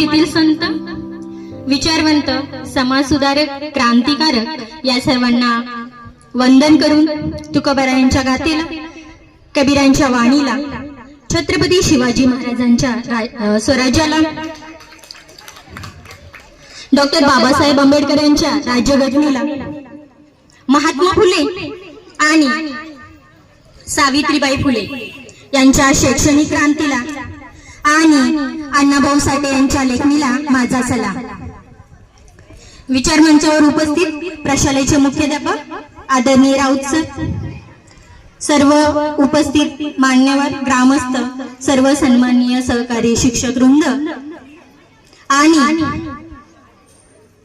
जमातीतील संत विचारवंत समाजसुधारक क्रांतिकारक या सर्वांना वंदन करून तुकोबारायांच्या गाथेला कबीरांच्या वाणीला छत्रपती शिवाजी महाराजांच्या स्वराज्याला डॉक्टर बाबासाहेब आंबेडकर यांच्या राज्यघटनेला महात्मा फुले आणि सावित्रीबाई फुले यांच्या शैक्षणिक क्रांतीला आणि अण्णाभाऊ साठे यांच्या लेखणीला माझा सला विचार मंचावर उपस्थित प्रशालेचे मुख्याध्यापक आदरणीय राऊत सर सर्व उपस्थित मान्यवर ग्रामस्थ सर्व सन्माननीय सहकारी शिक्षक वृंद आणि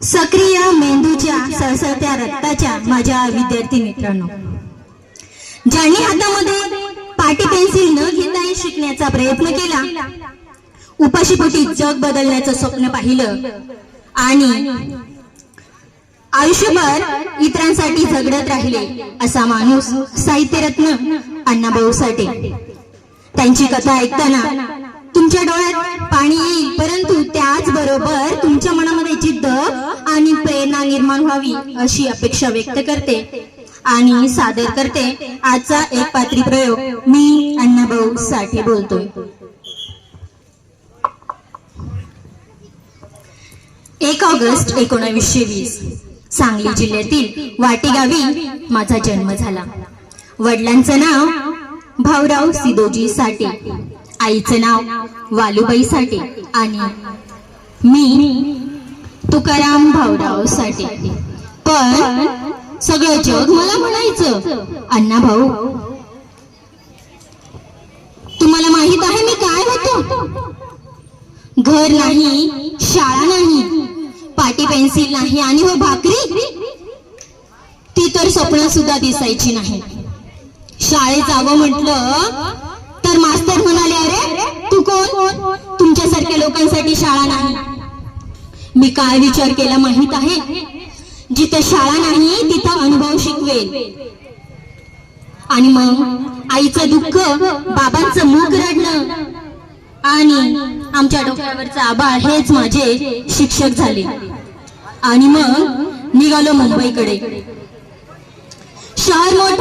सक्रिय मेंदूच्या सळसळत्या रक्ताच्या माझ्या विद्यार्थी मित्रांनो ज्यांनी हातामध्ये पाटी पेन्सिल न घेताही शिकण्याचा प्रयत्न केला. उपाशीपोटी जग बदलण्याचं स्वप्न पाहिलं. आणि आयुष्यभर इतरांसाठी झगडत राहिले असा माणूस साहित्यरत्न अण्णाभाऊ साठे. त्यांची कथा ऐकताना तुमच्या डोळ्यात पाणी येईल परंतु त्याचबरोबर तुमच्या मनामध्ये जिद्द आणि प्रेरणा निर्माण व्हावी अशी अपेक्षा व्यक्त करते. आणि सादर करते आजचा एक पात्री प्रयोग मी अण्णाभाऊ साठे बोलतोय एक ऑगस्ट एकोणावीसशे वीस सांगली जिल्ह्यातील वाटी गावी माझा जन्म झाला. वडिलांचं नाव भाऊराव सिदोजी साठे आईचं नाव वालुबाई साठे आणि मी तुकाराम भाऊराव साठे. पण सगळं जग मला म्हणायचं. अण्णा भाऊ तुम्हाला माहीत आहे मी काय होतो? घर नाही शाळा नाही पाटी पेन्सिल नाही आणि हो भाकरी? ती तर स्वप्न सुद्धा दिसायची नाही. शाळेत जावं म्हटलं तर मास्तर म्हणाले अरे तू कोण? तुमच्यासारख्या लोकांसाठी शाळा नाही. मी काय विचार केला माहीत आहे? जिथे शाळा नाही तिथं अनुभव शिकवेल. आणि मग आईचं दुःख बाबांचं मुख रडणं आणि आमच्या डोक्यावरचं आबाळ हेच माझे शिक्षक झाले. आणि मग निघालो मुंबईकडे. शहर मोठ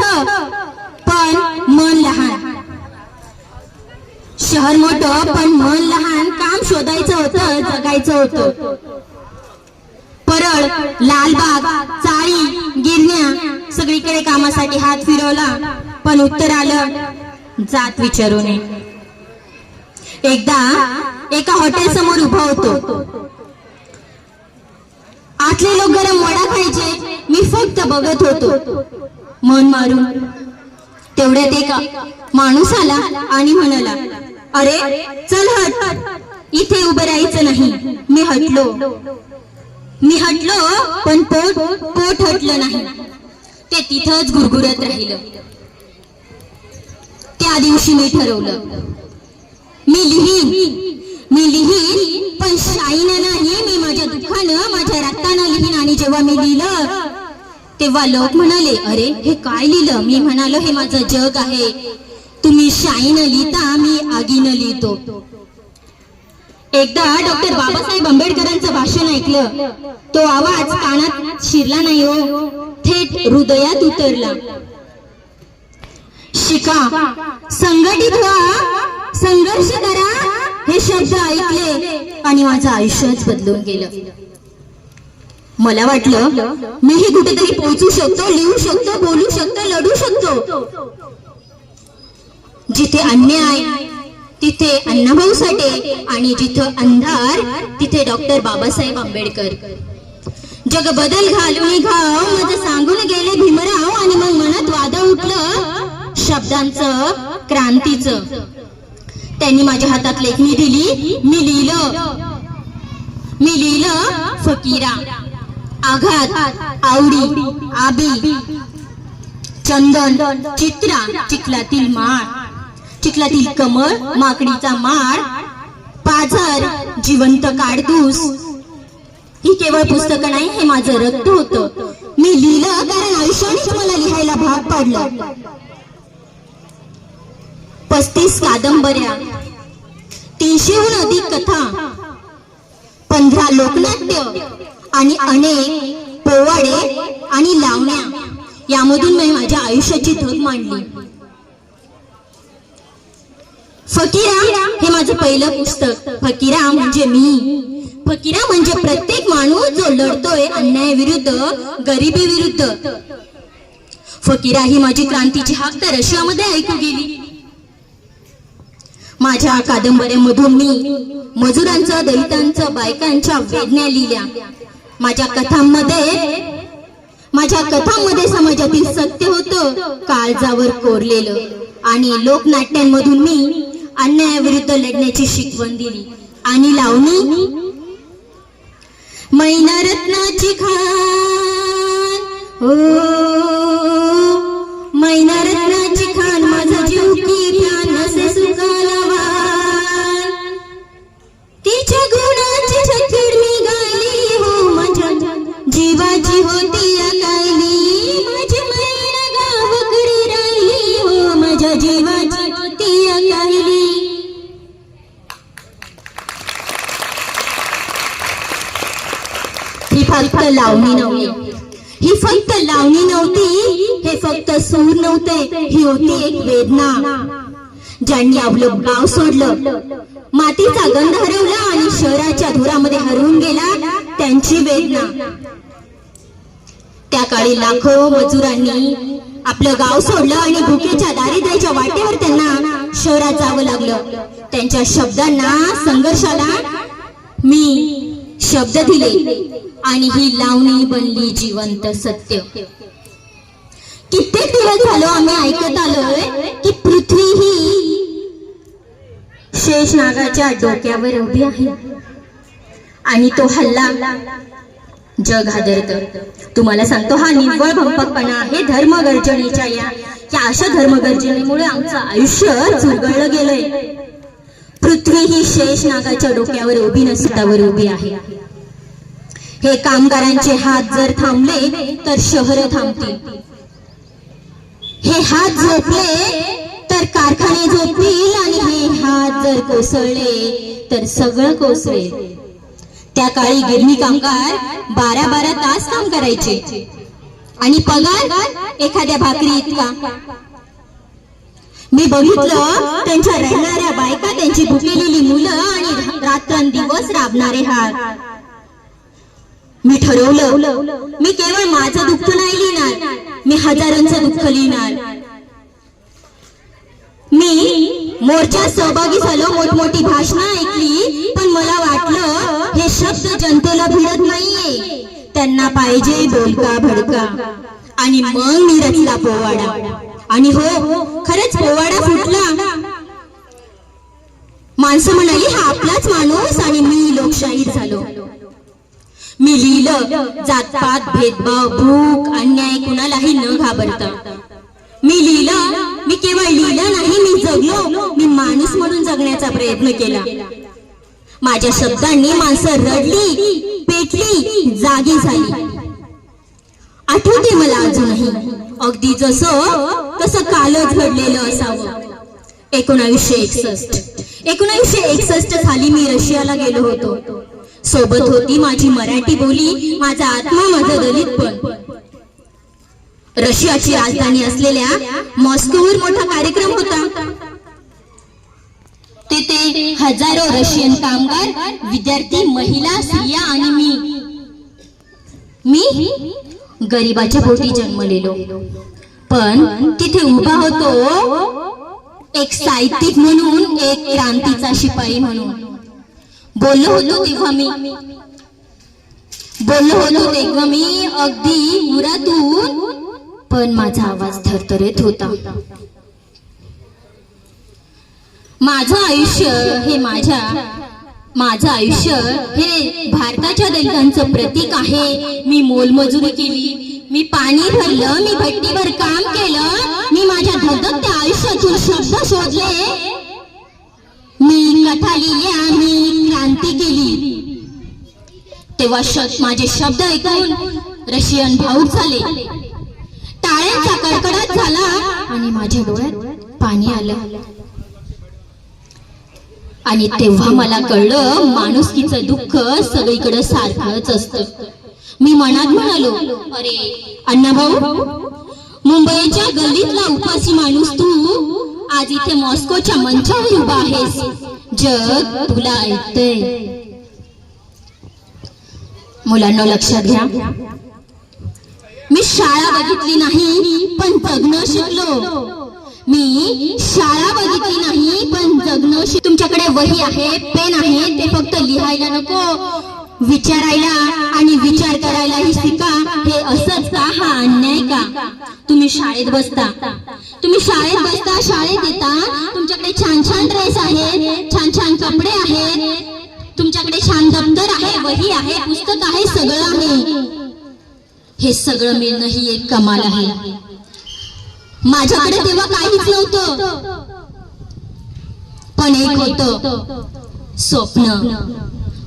पण मन लहान. शहर मोठं पण मन लहान. काम शोधायचं होतं जगायचं होतं. परळ लालबाग चाळी गिरण्या सगळीकडे कामासाठी हात फिरवला. पण उत्तर आलं जात विचारून एकदा एका हॉटेल समोर उभा होतो. आतले लोक गरम वडा खायचे मी फक्त बघत होतो. मन मारून. तेवढ्यात एका माणूस आला आणि म्हणाला अरे चल हट. इथे उभं राहायचं नाही. मी हटलो. मी हटलो पण पोट पोट हटलं नाही. ते तिथंच गुरगुरत राहिलं. त्या दिवशी मी ठरवलं. मी लिहीन मी लिहीन पण शाईनं नाही मी माझ्या दुःखानं माझ्या रक्तानं लिहीन. आणि जेव्हा मी लिहिलं तेव्हा लोक म्हणाले अरे हे काय लिहिलं? मी म्हणालो हे माझं जग आहे. तुम्ही शाईनं लिहिता मी आगीनं लिहितो. एकदा डॉक्टर बाबासाहेब आंबेडकरांचं भाषण ऐकलं. तो आवाज कानात शिरला नाही हो. थेट हृदयात उतरला. शिका संघटित व्हा. संघर्ष करा. हे शब्द ऐकले आणि माझं आयुष्यच बदलून गेलं. मला वाटलं मीही कुठेतरी पोहोचू शकतो लिहू शकतो बोलू शकतो लढू शकतो. जिथे अन्याय तिथे अण्णाभाऊ साठे आणि जिथं अंधार तिथे डॉक्टर बाबासाहेब आंबेडकर. जग बदल घालून घाव मज सांगून गेले भीमराव आणि मग मनात वाद उठलं शब्दांचं क्रांतीचं. त्यांनी माझ्या हातात लेखणी दिली मी लिहिलं. मी लिहिलं फकीरा आघात आवडी आबी चंदन चित्रा चिखलातील माळ. चिखलातील कमळ माकडीचा माळ पाझर जिवंत काडतूस ही केवळ पुस्तकं नाही हे माझं रक्त होतं. मी लिहिलं कारण आयुष्यानेच मला लिहायला भाग पाडलं. पस्तीस कादंबऱ्या तीनशेहून अधिक कथा पंधरा लोकनाट्य आणि अनेक पोवाडे आणि लावण्या. यामधून मी माझ्या आयुष्याची धग मांडली. फकीरा हे माझं पहिलं पुस्तक. फकीरा म्हणजे मी. फकीरा म्हणजे प्रत्येक माणूस जो लढतोय अन्यायाविरुद्ध गरिबी विरुद्ध. फकीरा ही माझी क्रांतीची हाक तर रशियामध्ये ऐकू गेली. माझ्या कादंबऱ्यामधून मी मजुरांचं दलितांचं बायकांच्या वेदना लिहिल्या. माझ्या कथांमध्ये माझ्या कथांमध्ये समाजातील सत्य होतं काळजावर कोरलेलं. आणि लोकनाट्यांमधून मी अन्यायाविरुद्ध लढण्याची शिकवण दिली. आणि लावणी? मैनारत्नाची खान. हो ही फक्त लावणी नव्हती ही फक्त लावणी नव्हती हे फक्त सूर नव्हते ही होती एक वेदना. ज्यांनी आपलं गाव सोडलं मातीचा गंध हरवला आणि शहराच्या धुरामध्ये हरवून गेला त्यांची वेदना. त्या काळी लाखो मजुरांनी आपलं गाव सोडलं आणि भुकेच्या दारिद्र्याच्या वाटेवर त्यांना शहरात जावं लागलं. त्यांच्या शब्दांना संघर्षाला मी शब्द दिले आणि ही लावणी बनली जिवंत सत्य. कित्येक दिवस झालो आम्ही ऐकत आलोय की पृथ्वी ही शेष नागाच्या डोक्यावर उभी आहे. आणि तो हल्ला जग हादरत. तुम्हाला सांगतो हा निव्वळ भंपकपणा आहे धर्म गर्जनेच्या या या अशा धर्म गर्जनेमुळे आमचं आयुष्य चुरगळलं गेलंय. पृथ्वी ही शेष नागाच्या डोक्यावर उभी नसतावर उभी आहे. हे कामगारांचे हात जर थांबले तर शहर थांबतील. हे हात झोपले तर कारखाने झोपतील आणि हे हात जर कोसळले तर सगळं कोसळेल. त्या काळी गिरणी कामगार बारा बारा तास काम करायचे. आणि पगार एखाद्या भाकरी इतका. मी बघितलं त्यांच्या राहणाऱ्या बायका त्यांची भुकेलेली मुलं आणि रात्रंदिवस राबणारे हात. मी ठरवलं मी केवळ माझं दुःख नाही लिहिणार मी हजारांचं दुःख लिहिणार. मी मोर्चात सहभागी झालो मोठमोठी भाषणं ऐकली पण मला वाटलं हे शब्द जनतेला भिडत नाहीये. त्यांना पाहिजे बोलका भडका. आणि मग मी रचला पोवाडा. आणि हो खरंच पोवाडा फुटला. माणसं म्हणाली हा आपलाच माणूस आणि मी लोकशाहीर झालो. मी लिहिलं जातपात भेदभाव भूक अन्याय कुणालाही न घाबरता. मी लिहिलं मी केवळ लिहिलं नाही मी जगलो मी माणूस म्हणून जगण्याचा प्रयत्न केला. माझ्या शब्दांनी माणसं रडली पेटली जागी झाली. आठवते मला अजूनही अगदी जसं तसं कालच घडलेलं असावं. एकोणावीसशे एकसष्ट. एकोणावीसशे एकसष्ट साली मी रशियाला गेलो होतो. सोबत होती माझी मराठी बोली माझा आत्मा माझा दलित पण. रशियाची राजधानी असलेल्या मॉस्कोवर मोठा कार्यक्रम होता. तिथे हजारो रशियन कामगार विद्यार्थी महिला स्त्रिया आणि मी. मी गरिबाच्या पोटी जन्मलेलो. पण तिथे उभा होतो एक साहित्यिक म्हणून एक क्रांतीचा शिपाई म्हणून. बोललो होतो तेव्हा मी. बोललो होतो तेव्हा मी अगदी उरातून पण माझा आवाज थरथरत होता. माझं आयुष्य हे माझ्या माझं आयुष्य हे भारताच्या दलितांचं प्रतीक आहे. मी मोलमजुरी केली मी पाणी भरलं मी भट्टीभर काम केलं मी माझ्या धगधगत्या आयुष्यातून शब्द शोधले. मी कथा लिहिली मी क्रांती केली. तेव्हा माझे शब्द ऐकून रशियन भाऊक झाले. टाळ्यांचा कडकडाट झाला आणि माझ्या डोळ्यात पाणी आलं. आणि तेव्हा मला कळलं माणुसकीचं दुःख सगळीकडे सारखंच असतं. मी मनात म्हणालो अरे अण्णा भाऊ मुंबईच्या गल्लीतला उपासी माणूस तू आज इथे मॉस्कोच्या मंचावर उभा आहेस. जग तुला ऐकतय. मुलांना लक्षात घ्या. मी शाळा बघितली नाही पण जगणं शिकलो. मी शाळा बघितली नाही पण जगणं शिक तुमच्याकडे वही आहे पेन आहे ते फक्त लिहायला नको. विचारायला आणि विचार करायलाही शिका. हे असंच का? हा अन्याय का? तुम्ही शाळेत बसता. तुम्ही शाळेत बसता शाळेत येता. तुमच्याकडे छान छान ड्रेस आहेत छान छान कपडे आहेत. तुमच्याकडे छान दप्तर आहे वही आहे पुस्तक आहे सगळं आहे. हे सगळं मिळणं ही एक कमाल आहे. माझ्याकडे तेव्हा काहीच नव्हतं. पण एक होत. स्वप्न.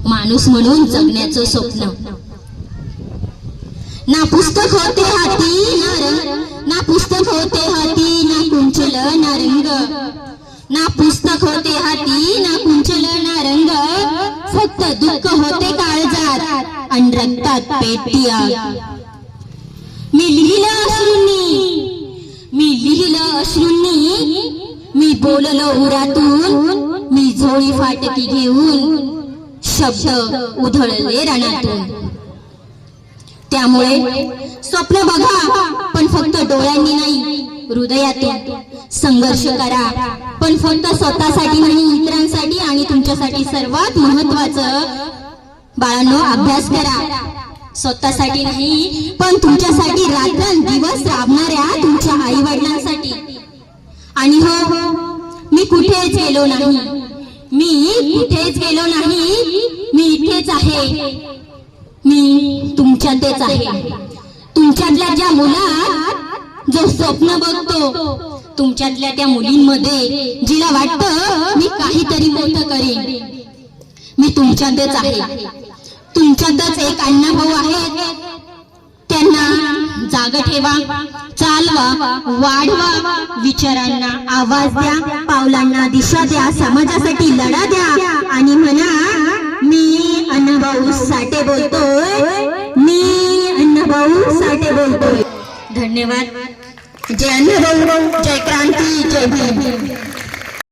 माणूस म्हणून जगण्याचं स्वप्न. ना पुस्तक होते हाती ना पुस्तक होते. कुंचल ना रंग ना पुस्तक होते हाती ना कुंचल ना रंग फक्त दुःख होते काळजात आणि रक्तात पेटिया मी लिहिलं अश्रूंनी. मी लिहिलं अश्रूंनी. मी बोललो उरातून. मी झोळी फाटकी घेऊन. शब्द उधळले रणातून. त्यामुळे स्वप्न बघा पण फक्त डोळ्यांनी नाही. हृदयातून संघर्ष करा. पण फक्त स्वतःसाठी नाही इतरांसाठी आणि तुमच्यासाठी सर्वात महत्वाचं बाळांनो अभ्यास करा. स्वतःसाठी नाही पण तुमच्यासाठी रात्रंदिवस राबणाऱ्या तुमच्या आई वडिलांसाठी आणि हो हो मी कुठेच गेलो नाही. मी कुठेच गेलो नाही. मी इथेच आहे. मी तुमच्यातच आहे. तुमच्यातल्या ज्या मुलात जो स्वप्न बघतो तुमच्यातल्या त्या मुलींमध्ये जिला वाटतं मी काहीतरी मोठं करीन. मी तुमच्यातच आहे. तुमच्यातच एक अण्णाभाऊ आहेत. त्यांना जाग ठेवा चालवा वाढवा विचारांना आवाज द्या पावलांना दिशा द्या समाजासाठी लढा द्या आणि म्हणा मी अन्नभाऊ साठे बोलतोय. मी अन्नभाऊ साठे बोलतोय. धन्यवाद. जय अण्णाभाऊ जय क्रांती जय भीम।